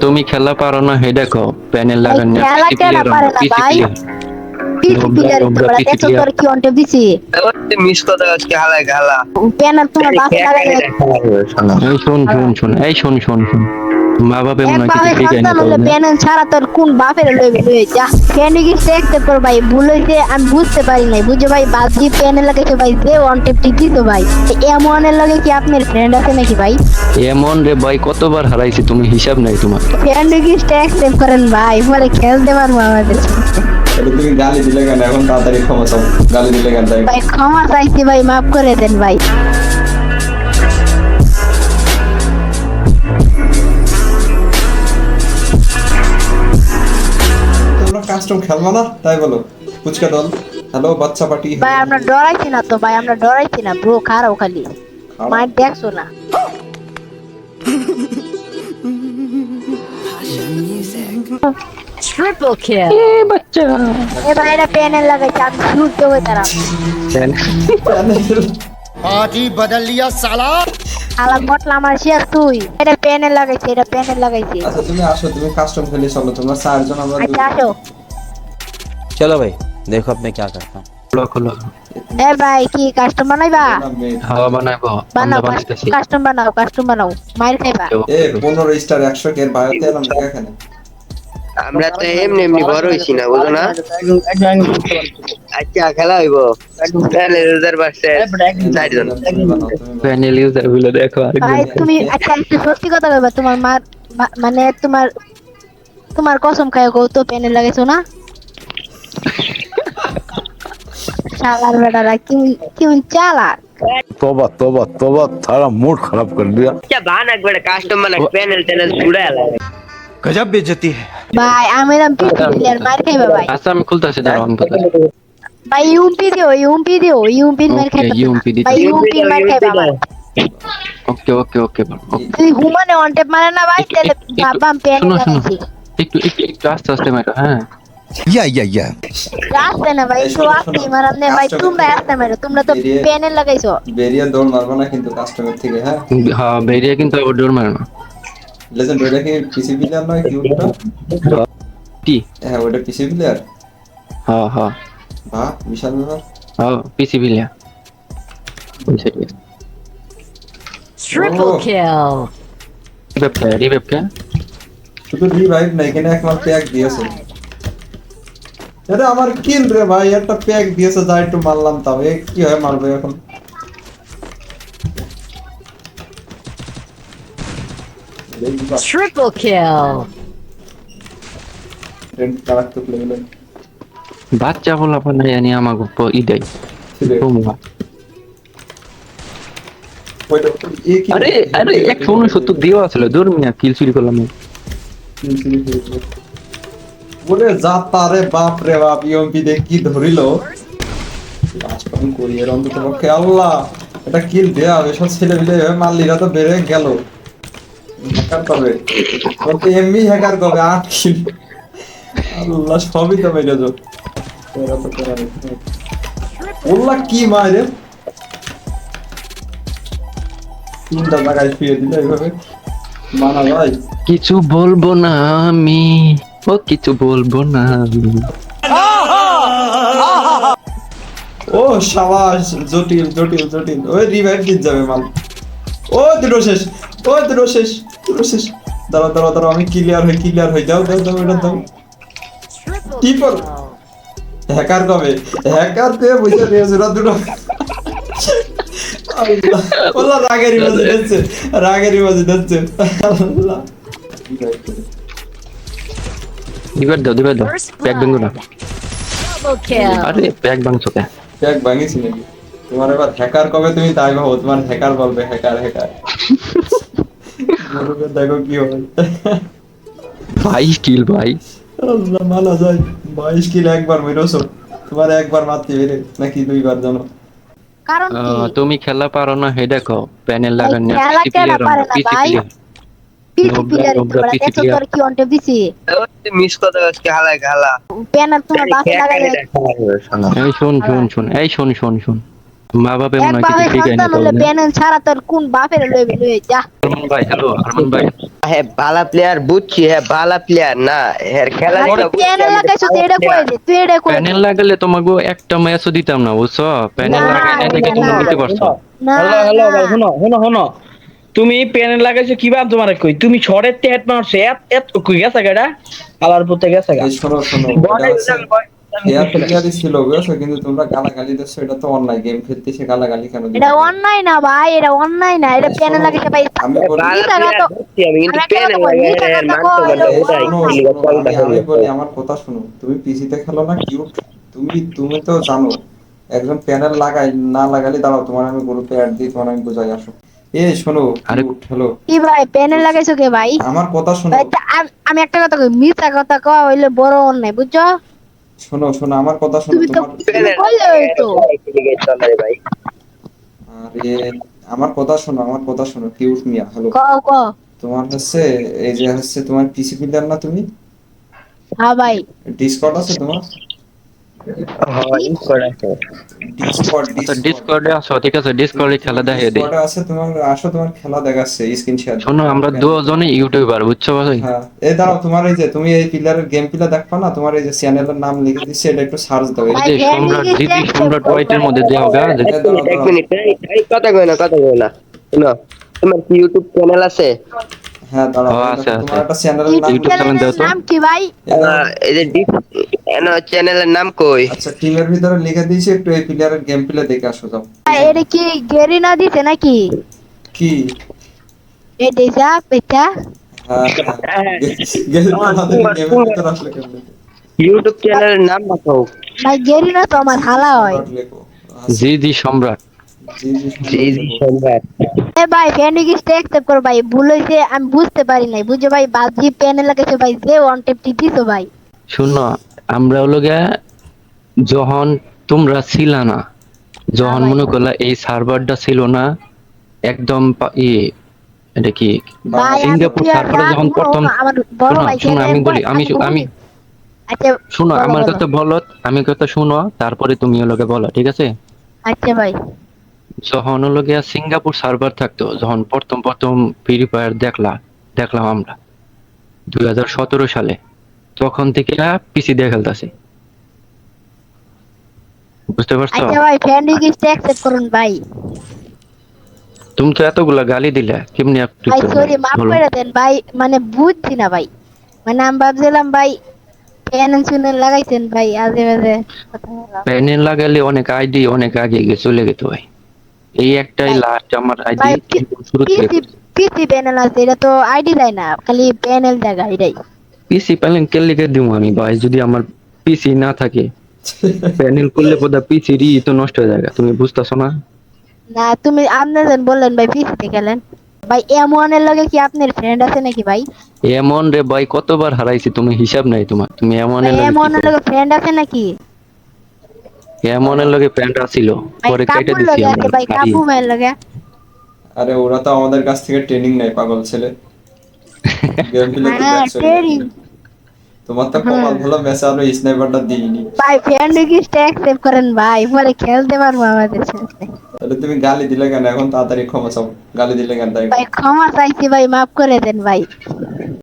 তুমি খেলা পারো না হে দেখো প্যানেল লাগানো খেলা কেনা পারে না, ভাই। পিসি নোবরা, প্লেয়ার নোবরা, তোমরা দেখো তোর কি অন্টে দিছি মিস কথা আজকে হালায় গালা। প্যানেল তোমার বাস লাগাইলে এই শোন শোন শোন এই শোন শোন শোন মা বাপে মনে এক বাপের কিছু শিখাই সন্তান হলে প্যানেল ছাড়া তোর কোন বাপের লইবে লইবে যা কেন কি দেখতে তোর ভাই? ভুল হইছে আমি বুঝতে পারি নাই। বুঝে ভাই বাজি প্যানেল লাগাইছে ভাই যে অন্টে টিকি তো ভাই। এমনের লগে কি আপনার ফ্রেন্ড আছে নাকি ভাই? এমন রে ভাই কতবার হারাইছি তুমি হিসাব নাই তোমার। ফ্রেন্ড কি অ্যাকসেপ্ট করেন ভাই? বলে খেলতে পারব আমাদের সাথে। এটা তুমি গালি দিলে কেন? এখন তাড়াতাড়ি ক্ষমা চাও। গালি দিলে কেন তাই? ভাই ক্ষমা চাইছি ভাই মাফ করে দেন ভাই। তোমরা কাস্টম খেলব না? তাই বলো। ফুচকা দল। হ্যালো বাচ্চা পার্টি। ভাই আমরা ডরাইছি না তো ভাই আমরা ডরাইছি না। ব্রো খারাও খালি। মার দেখছ না? Triple kill. এ বাচ্চা। এবার এটা প্যানেল লাগাইছে আমি ঘুরতে হয়ে তারা। পার্টি বদল লিয়া সালা। আলা মটলা মারছিস তুই। এটা প্যানেল লাগাইছে এটা প্যানেল লাগাইছে। আচ্ছা তুমি আসো তুমি কাস্টম খেলে চলো তোমরা চারজন আমরা আচ্ছা আসো। চলো ভাই দেখো আপনি কি করতে খোলো খোলো। এ ভাই কি কাস্টম বানাইবা? হ্যাঁ বানাইবো। বানাও কাস্টম বানাও কাস্টম বানাও। মাইর খাইবা। এ 15 স্টার 100 এর বায়োতে এলাম দেখা আমরা তো এমনি এমনি বড় হইছি না বুঝো না আচ্ছা খেলা হইব তাহলে রোজার পাশে চারজন তুমি বানাও, তুমি বানাও। প্যানেল ইউজার গুলো দেখো ভাই আরেকজন তুমি আচ্ছা একটু সত্যি কথা কইবা তোমার মার মা- মানে তোমার তোমার কসম খায় গো তো প্যানেল লাগাইছো না শালার বেটারা কি কি চালাক तोबा तोबा तोबा थारा मूड खराब कर दिया আচ্ছা বান একবার কাস্টমার প্যানেল ট্যানেল ছুড়ে আলা गजब बेइज्जती है ভাই আমি না আচ্ছা, পিপি প্লেয়ার মার খাইবা আচ্ছা, ভাই। আচ্ছা আমি খুলতাছি দাঁড়াও আমি আচ্ছা, বলতাছি ভাই ইউমপি দিও ইউমপি দিও ইউমপি মার খাইবা ইউমপি দিও ভাই ইউমপি মার খাইবা ভাই ওকে ওকে ওকে তুই হুমানে অন ট্যাপ মারে না ভাই তাহলে বাবাম পেন একটু একটু একটু আস্তে আস্তে মারো হ্যাঁ। ইয়া ইয়া ইয়া রাস্তে না ভাই তো আপনি মারামনে ভাই তোমরা রাস্তে মারো তোমরা তো প্যানেল লাগাইছো। বেরিয়া দৌড় মারবা না কিন্তু কাস্টমার থেকে হ্যাঁ? হ্যাঁ বেরিয়া কিন্তু দৌড় মারবা না। লেজেন্ড ওটা কি পিসি প্লেয়ার নয় কি ওটা কি হ্যাঁ ওটা পিসি প্লেয়ার হ্যাঁ হ্যাঁ বাহ বিশাল ব্যাপার হ্যাঁ পিসি বিলিয়া Triple Oh. kill. রিবেপকে রিবেপকে শুধু রিভাইভ নাই এখানে একবার প্যাক দিয়েছে এটা আমার কিল রে ভাই একটা প্যাক দিয়েছে যা একটু মারলাম তাও এ কি হয় মারবে এখন Triple kill. বাচ্চা বলা পারে জানি আমাকে প- ই দেয় তোমরা। ওইটা এ কি আরে আরে একশো উনসত্তর দেওয়া আছিল দূর মিয়া কিল চুরি করলাম বলে যা তারে বাপ রে বাপ ইউএমপি দেখ কি ধরিল? রাজপান করি এর অন্তত পক্ষে আল্লাহ এটা কিল দেয়া হবে সব ছেলে মিলে এভাবে তো বেড়ে গেল। হ্যাকার কবে? বলতে এমনি হ্যাকার কবে? আট কিল। আল্লাহ সবই তো মেরে যাও তোরা তো করার নেই। কি মারে তিনটা জায়গায় শুয়ে দিলে এইভাবে। মানা যায় কিছু বলব না আমি। ও কিছু বলব না আমি। ও সাবাস জটিল জটিল জটিল। ওই রিভাইভ দিতে যাবে মাল। ও দুটো শেষ। ও দুটো শেষ। দুটো শেষ দাঁড়া দাঁড়া দাঁড়া আমি ক্লিয়ার হই ক্লিয়ার হই। যাও দাও দাও এটা দাও। টিপল হ্যাকার কবে? হ্যাকার বুঝে দিয়েছে ওরা দুটো আল্লাহ। রাগের ইমাজি দিচ্ছে। রাগের ইমাজি দিচ্ছে। আল্লাহ। দিবার দাও দিবার দাও। প্যাক ভাঙো না। আরে প্যাক ভাঙছো কে ভাঙিছি নাকি? তোমার এবার হ্যাকার কবে তুমি তাই ভাবো? তোমার হ্যাকার বলবে হ্যাকার হ্যাকার দেখো কি হয় ভাই কিল ভাই। মানা যায়। বাইশ কিল একবার মেরেছো। তোমার একবার মারতে বেরে নাকি দুইবার জানো? কারণ তুমি খেলা পারো না হে দেখো প্যানেল লাগানো খেলা কেনা পারে না, ভাই। PC player. তোর কি অন্টে মিস কথা আজকে হালায় গালা প্যানেল তোমার বাস লাগাইলে এই শোন শোন শোন এই শোন শোন শোন। মা বাবা মনে হয় কিছু শিখায় না সন্তান হলে প্যানেল ছাড়া তোর কোন বাপের লইবে লইবে যা। আরমান ভাই হ্যালো আরমান ভাই। হ্যাঁ ভালো প্লেয়ার বুঝছি হ্যাঁ ভালো প্লেয়ার না। খেলা প্যানেল লাগাইছো তো এটা কই দে তুই এটা কই প্যানেল লাগালে তোমাকে একটা ম্যাচও দিতাম না বুঝছ? প্যানেল তুমি। দিতে পারছ। হ্যালো হ্যালো না। শোনো শোনো শোনো। তুমি প্যানেল লাগাইছো কি ভাব তোমার কই? তুমি ছড়ের তে হেড মারছো এত এত কই গেছে গাড়া আলার পুতে গেছে গা। শোনো শোনো এটা হচ্ছে হেয়ার প্লেয়ারই ছিল কিন্তু তোমরা গালাগালি দিচ্ছ এটা তো অন্যায় গেম খেলতে গালাগালি কেন এটা অন্যায় না ভাই এটা অন্যায় না এটা প্যানেল লাগাইছে ভাই আমি বলি আমার কথা শোনো তুমি পিসিতে খেলো না কিউ তুমি তুমি তো জানো একজন প্যানেল লাগাই না লাগালে দাঁড়াও তোমার আমি গ্রুপে অ্যাড দিই তোমার আমি বুঝাই আসো। এই শোনো আরে- হ্যালো। কি ভাই প্যানেল লাগাইছো কে ভাই? আমার কথা শোনো। আমি একটা কথা কই মিথ্যা কথা কওয়া হইলে বড় অন্যায় বুঝছ? শোনো শোনো আমার কথা শোনো তুমি তো তোমার ভাই আরে আমার কথা শোনো আমার কথা শোনো কিউট মিয়া হ্যালো। তোমার হচ্ছে এই যে হচ্ছে তোমার পিসি প্লেয়ার না তুমি? হ্যাঁ ভাই। ডিসকর্ড আছে তোমার? ডিসকর্ড আচ্ছা ডিসকর্ডে আসো ঠিক আছে ডিসকর্ডে খেলা দেখে দিই ডিসকর্ডে আছে তোমার আসো তোমার খেলা দেখাচ্ছে স্ক্রিন শেয়ার শোনো আমরা দুজনে ইউটিউবার বুঝছ ভাই? হ্যাঁ এই দাঁড়াও তোমার এই যে তুমি এই প্লেয়ারের গেম প্লে দেখবা না? তোমার এই যে চ্যানেলের নাম লিখে দিচ্ছে এটা একটু সার্চ দাও এই এই যে যে সম্রাট দিদি সম্রাট হোয়াইটের মধ্যে দেওয়া হবে এক মিনিট এই কথা কই না কথা কই না। শোনো তোমার কি ইউটিউব চ্যানেল আছে? হ্যাঁ দাঁড়াও এই আছে, দেখো, তোমার একটা চ্যানেলের নাম ইউটিউব YouTube channel দাও চ্যানেলের তো। নাম কি ভাই? এই দাঁড়াও। আহ, এই যে চ্যানেলের নাম কই? আচ্ছা টিমের ভিতরে লিখে দিয়েছি একটু এই প্লেয়ারের গেম প্লে দেখে আসো যাও। এটা কি গেরিনা দিছে নাকি? কি? এটা যা পেটা হ্যাঁ ইউটিউব চ্যানেলের নাম দেখাও ভাই গেরিনা তো আমার হালা হয়। আচ্ছা, জি জি সম্রাট। ভাই ফ্রেন্ড রিকোয়েস্ট অ্যাকসেপ্ট করো ভাই। ভুল হইছে আমি বুঝতে পারি নাই। ভাই বাজি প্যানেল লাগাইছে ভাই যে ওয়ান টেপ দিছো ভাই। শুনো আমরা হলো যখন তোমরা ছিল না যখন হ্যাঁ মনে করলা এই সার্ভারটা ছিল না একদম ই এটা কি? সিঙ্গাপুর সার্ভারে যখন প্রথম শোনো, আমি বলি, আমি আমি- আচ্ছা শুনো আমার কথা বলো আমি কথা শুনো তারপরে তুমি হলোকে বলো ঠিক আছে? আচ্ছা ভাই। যখন হলো গিয়া সিঙ্গাপুর সার্ভার থাকতো যখন প্রথম প্রথম ফ্রি ফায়ার দেখলা দেখলাম আমরা দুই হাজার সতেরো সালে। তখন থেকে পিসি দিয়ে খেলতেছি। বুঝতে পারছ? আচ্ছা ভাই ফ্রেন্ড রিকোয়েস্ট অ্যাকসেপ্ট করুন ভাই। তুমি তো এতগুলা গালি দিলে কেমনি একটু ভাই সরি মাফ করে দেন ভাই মানে বুঝছি না ভাই। মানে আমি ভাবছিলাম ভাই প্যানেল শুনে লাগাইছেন ভাই আজে বাজে প্যানেল লাগালে অনেক আইডি অনেক আগে গিয়ে চলে গেত ভাই। এই একটাই লাস্ট আমার আইডি শুরু থেকে পিসি পিসি প্যানেল আছে? এটা তো আইডি দেয় না খালি প্যানেল জায়গা এটাই পিসি প্যানেল কে লিখে দিব আমি ভাই? যদি আমার পিসি না থাকে প্যানেল করলে কোথা পিসি রি তো নষ্ট হয়ে যাবে তুমি বুঝতেছো না? না তুমি আপনি আপনাদের বললেন ভাই পিসিতে গেলেন। ভাই এমন এর লগে কি আপনার ফ্রেন্ড আছে নাকি ভাই? এমন রে ভাই কতবার হারাইছি তুমি হিসাব নাই তোমার। তুমি এমন ভাই এমন এর লগে ফ্রেন্ড আছে নাকি? এমন এর লগে প্যান্ট ভাই পরে কেটে দিছি আমরা ভাই কাপু লগে। আরে ওরা তো আমাদের কাছ থেকে ট্রেনিং নেয় পাগল ছেলে। গেম হ্যাঁ ট্রেনিং তোমার তো কমাল ভালো ম্যাচে আরও স্নাইপারটা দিইনি। ভাই ফ্রেন্ড রিকোয়েস্ট অ্যাকসেপ্ট করেন ভাই পরে খেলতে পারব আমাদের সাথে। তাহলে তুমি গালি দিলে কেন? এখন তাড়াতাড়ি ক্ষমা চাও। গালি দিলে কেন তাই? ভাই ক্ষমা চাইছি ভাই মাফ করে দেন ভাই।